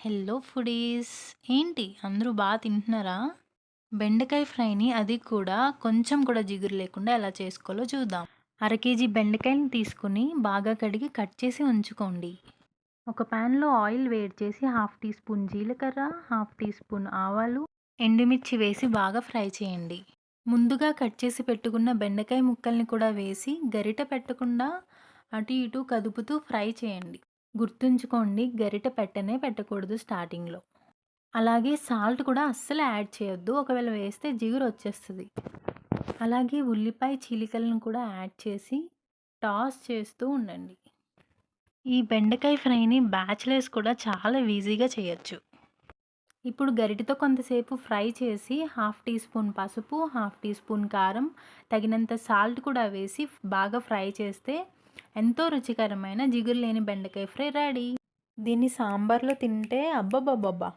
Hello foodies. ఏంటి? అందరూ బాగా తింటున్నారా? బెండకాయ ఫ్రైని అది కూడా కొంచెం కూడా జిగురు లేకుండా ఎలా చేసుకోవాలో చూద్దాం. అర కేజీ బెండకాయని తీసుకుని బాగా కడిగి కట్ చేసి ఉంచుకోండి. ఒక ప్యాన్లో ఆయిల్ వేడి చేసి హాఫ్ టీ స్పూన్ జీలకర్ర హాఫ్ టీ స్పూన్ ఆవాలు ఎండుమిర్చి వేసి బాగా ఫ్రై చేయండి. ముందుగా కట్ చేసి పెట్టుకున్న బెండకాయ ముక్కల్ని కూడా వేసి గరిట పెట్టకుండా అటు ఇటు కదుపుతూ ఫ్రై చేయండి. గుర్తుంచుకోండి గరిట పెట్టనే పెట్టకూడదు స్టార్టింగ్లో. అలాగే సాల్ట్ కూడా అస్సలు యాడ్ చేయొద్దు ఒకవేళ వేస్తే జిగురు వచ్చేస్తుంది. అలాగే ఉల్లిపాయ చీలికలను కూడా యాడ్ చేసి టాస్ చేస్తూ ఉండండి. ఈ బెండకాయ ఫ్రైని బ్యాచిలర్స్ కూడా చాలా ఈజీగా చేయొచ్చు. ఇప్పుడు గరిటతో కొంతసేపు ఫ్రై చేసి హాఫ్ టీ స్పూన్ పసుపు హాఫ్ టీ స్పూన్ కారం తగినంత సాల్ట్ కూడా వేసి బాగా ఫ్రై చేస్తే ఎంతో రుచికరమైన జిగురు లేని బెండకాయ ఫ్రై రెడీ. దీన్ని సాంబార్లో తింటే అబ్బబ్బబ్బబ్బా.